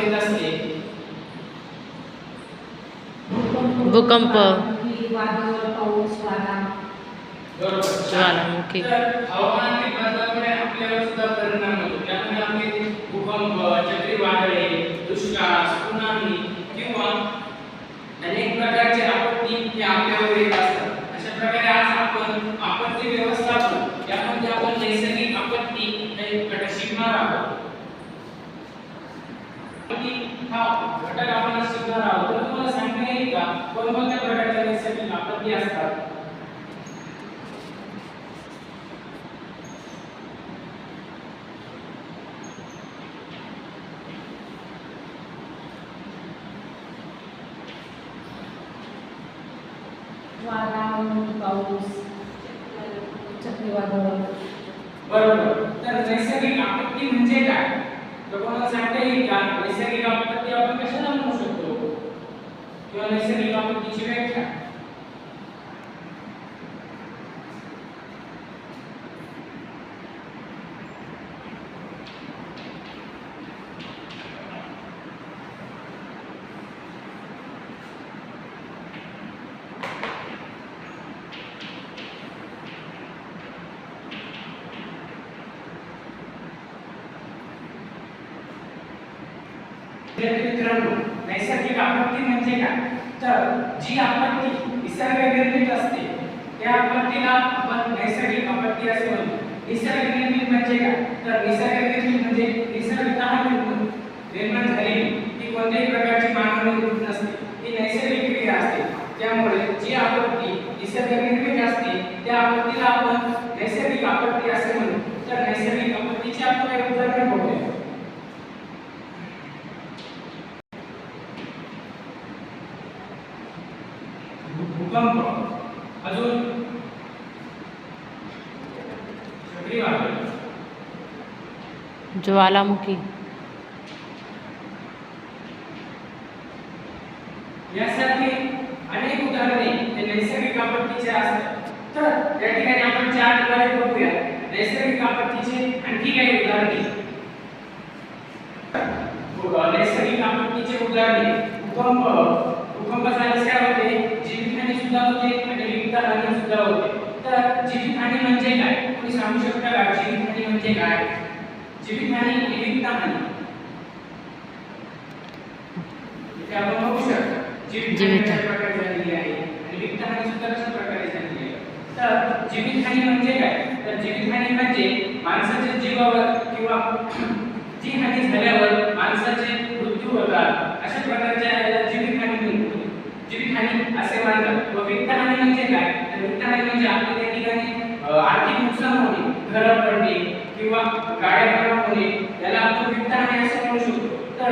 येत असते भूकंप. वादळ पाऊस वारा बरोबर ज्वालामुखी. तर हवामानातील बदलामुळे आपल्यावर सुद्धा परिणाम आपत्ती हा घटक आपण शिकणार आहोत तर तुम्हाला सांगता येईल का कोणकोणत्या प्रकारच्या नैसर्गिक आपत्ती असतात पाऊस, चक्रीवादळ. बरोबर. तर नैसर्गिक आपत्ती म्हणजे काय? तर कोणाला सांगता येईल का? नैसर्गिक आपत्ती आपण कशाला म्हणू शकतो? किंवा नैसर्गिक आपत्तीची व्याख्या? मित्रांनो नैसर्गिक आपत्ती म्हणजे काय? तर जी आपत्ती निसर्ग निर्मित असते, त्या आपत्तीला आपण नैसर्गिक आपत्ती असे म्हणतो. निसर्ग निर्मित म्हणजे काय? तर निसर्ग निर्मित म्हणजे निसर्गतः निर्माण निर्माण झालेली ती कोणत्याही प्रकारची मानव निर्मित नसते. ती नैसर्गिक क्रिया असते. त्यामुळे जी आपत्ती निसर्ग निर्मित असते त्या आपत्तीला आपण नैसर्गिक आपत्ती असे म्हणतो तर नैसर्गिक आपत्तीची आपण काही उदाहरणे बघूया भूकंप चक्रीवादळ ज्वालामुखी। यासारखे अनेक उदाहरणे हे नैसर्गिक आपत्तीचे असतात. तर या ठिकाणी आपण चार उदाहरणे बघूया. नैसर्गिक आपत्तीचे आणखी काही उदाहरणे. नैसर्गिक आपत्तीचे उदाहरणे. भूकंप. भूकंप झाल्यास काय होते. जीवितहानी सुद्धा होते आणि वित्तहानी सुद्धा होते. तर जीवितहानी म्हणजे काय? तुम्ही सांगू शकता का? जीवितहानी म्हणजे काय? जीवितहानी आणि वित्तहानी इथे आपण बघू शकता. कशा प्रकारे झालेली आहे? आणि वित्तहानी सुद्धा कशा प्रकारे झालेली आहे? तर जीवितहानी म्हणजे काय? तर जीवितहानी म्हणजे माणसाच्या जीवावर किंवा जी हानी झाल्यावर माणसाचे मृत्यू होतात अशा प्रकारच्या घटना आहे म्हणजे आपल्या त्या ठिकाणी आर्थिक नुकसान होणे घरं पडणे किंवा गाड्या खराब होणे याला आपण घटना आहे असं म्हणू शकतो. तर